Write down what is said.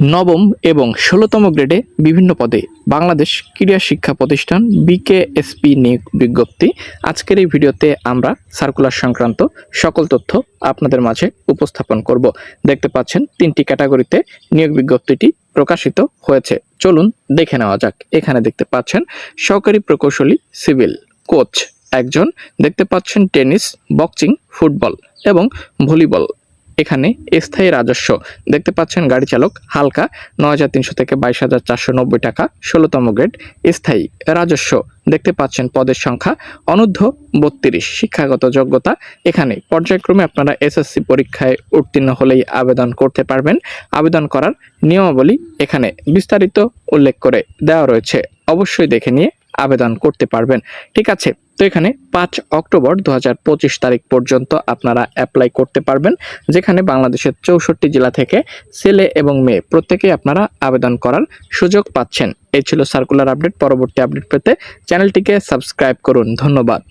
নবম এবং ষোলোতম গ্রেডে বিভিন্ন পদে বাংলাদেশ ক্রীড়া শিক্ষা প্রতিষ্ঠান বিকেএসপি নিয়োগ বিজ্ঞপ্তি। আজকের এই ভিডিওতে আমরা সার্কুলার সংক্রান্ত সকল তথ্য আপনাদের মাঝে উপস্থাপন করব। দেখতে পাচ্ছেন, তিনটি ক্যাটাগরিতে নিয়োগ বিজ্ঞপ্তিটি প্রকাশিত হয়েছে। চলুন দেখে নেওয়া যাক। এখানে দেখতে পাচ্ছেন, সহকারী প্রকৌশলী, সিভিল, কোচ একজন। দেখতে পাচ্ছেন, টেনিস, বক্সিং, ফুটবল এবং ভলিবল। এখানে স্থায়ী রাজস্ব। দেখতে পাচ্ছেন গাড়ি চালক, হালকা নয় হাজার তিনশো থেকে বাইশ হাজার চারশো নব্বই টাকা, ষোলোতম গ্রেড, স্থায়ী রাজস্ব। দেখতে পাচ্ছেন পদের সংখ্যা অনূর্ধ্ব বত্রিশ। শিক্ষাগত যোগ্যতা এখানে। পর্যায়ক্রমে আপনারা এসএসসি পরীক্ষায় উত্তীর্ণ হলেই আবেদন করতে পারবেন। আবেদন করার নিয়মাবলী এখানে বিস্তারিত উল্লেখ করে দেওয়া রয়েছে। অবশ্যই দেখে নিয়ে আবেদন করতে পারবেন। ঠিক আছে, তো এখানে পাঁচ অক্টোবর দু হাজার পঁচিশ তারিখ পর্যন্ত আপনারা অ্যাপ্লাই করতে পারবেন, যেখানে বাংলাদেশের চৌষট্টি জেলা থেকে ছেলে এবং মেয়ে প্রত্যেকেই আপনারা আবেদন করার সুযোগ পাচ্ছেন। এই ছিল সার্কুলার আপডেট পরবর্তী আপডেট পেতে চ্যানেলটিকে সাবস্ক্রাইব করুন। ধন্যবাদ।